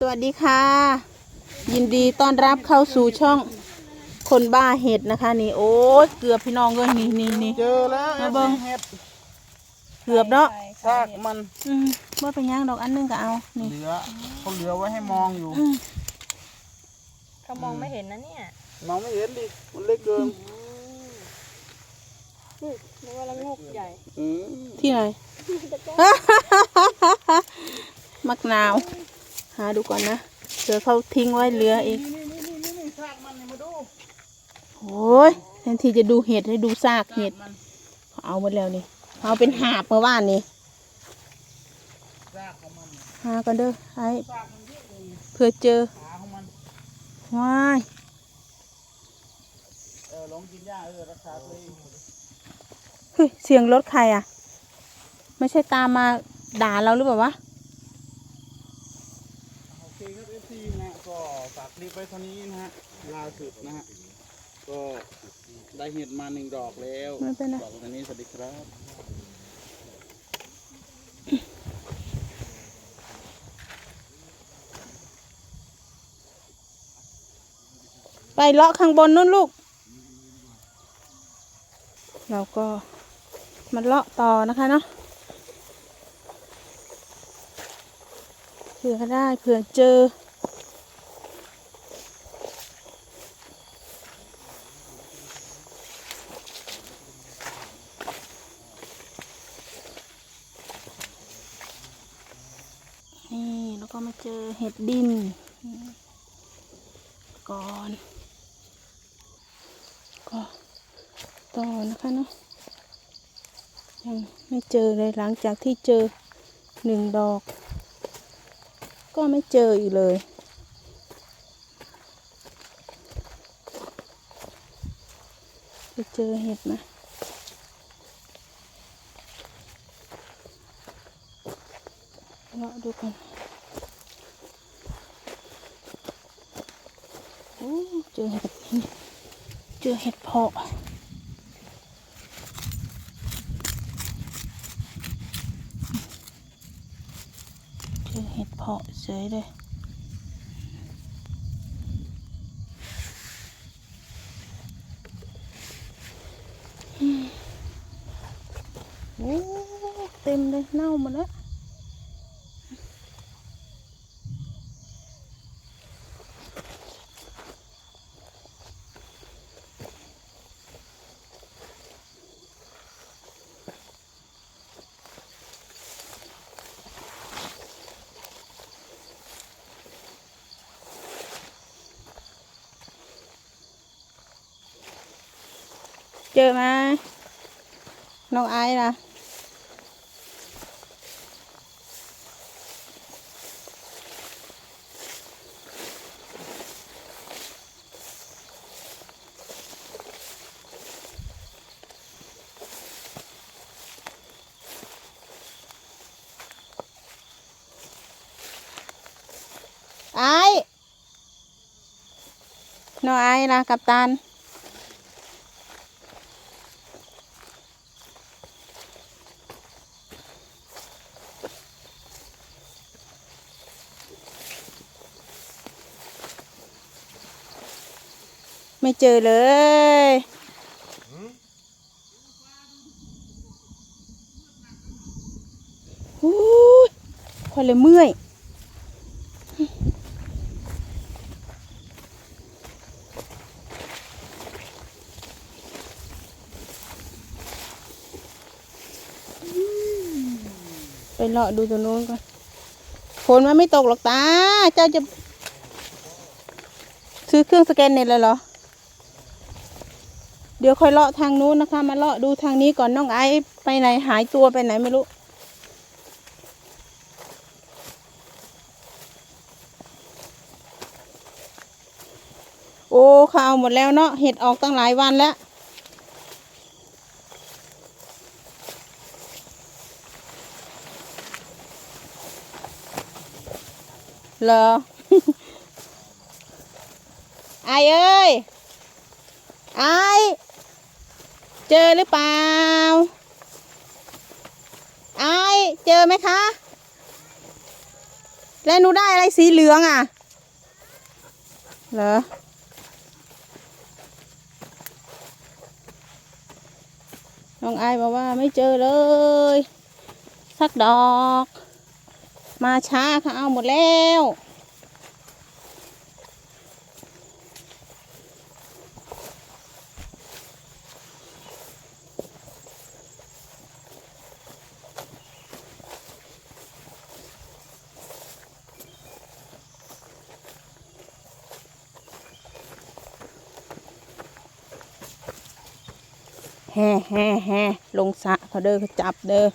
สวัสดีค่ะ ยินดีต้อนรับเข้าสู่ช่องคนบ้าเห็ดนะคะ นี่โอ้ยเกือบพี่น้องก็นี่นี่นี่ เจอแล้วมาเบิ่ง เห็ดเกือบเนาะซากมันอืมว่าเป็นหยังดอกอันหนึงก็เอานี่เหลือเขาเหลือไว้ให้มองอยู่ อืมเขามองไม่เห็นนะเนี่ยมองไม่เห็นดิ มันเล็กเกินนึกว่าละงกใหญ่อืมที่ไหน มักนาว หาดูก่อนนะเดี๋ยวเขาทิ้งไว้เหลืออีกนี่นี่นี่นี่ซากมันนี่มาดูโอ้ยแทนที่จะดูเห็ดให้ดูซากเห็ดเอาหมดแล้วนี่ เอาเป็นหาบเมื่อวานนี่ซากของมันหากันเด้อไอ้เพื่อเจอขาของมันว้ายเออลองกินหญ้าเออรักษาตัวเองเฮ้ยเสียงรถใครอะ ไม่ใช่ตามมาด่าเราหรือเปล่าวะ โอเคครับเอฟซีนะฮะ ก็ฝากคลิปไว้เท่านี้นะฮะล่าสุดนะฮะก็ได้เห็ดมาหนึ่งดอกแล้วไม่เป็นไรบอกตอนนี้สวัสดีครับ ไปเลาะข้างบนนู่นลูก เราก็มาเลาะต่อนะคะเนาะเผื่อได้เผื่อเจอ นี่ แล้วก็มาเจอเห็ดดิน ก่อน ก็ต่อนะคะเนาะยังไม่เจอเลยหลังจากที่เจอหนึ่งดอก ก็ไม่เจออีกเลยจะเจอเห็ดไหมเลาะดูกัน โอ้ เจอเห็ดเจอเห็ดเพาะเจอเห็ดเพาะเฉยเลยโอ้เต็มเลยเน่าหมดแล้ว เจอไหมน้องไอซ์ล่ะไอ้น้องไอซ์ล่ะกับตัน ไม่เจอเลยอู้ยคอยเลยเมื่อยไปเลาะดูตรงนู้นก่อนฝนมันไม่ตกหรอกตา เจ้าจะ ซื้อเครื่องสแกนเน็ตเลยเหรอ ดี๋ยวค่อยเลาะทางนู้นนะคะ มาเลาะดูทางนี้ก่อนน้องไอซ์ไปไหนหายตัวไปไหนไม่รู้ โอ้เขาเอาหมดแล้วเนาะเห็ดออกตั้งหลายวันแล้วเหรอไอายเอ้ยไอาย เจอหรือเปล่าไอายเจอไหมคะ แล้วหนูได้อะไรสีเหลืองอะ เหรอ น้องไอบอกว่าไม่เจอเลย สักดอก มาช้าค่ะเอาหมดแล้ว แห่แห่แห่ลงสะเขาเด้อเขาจับเด้อ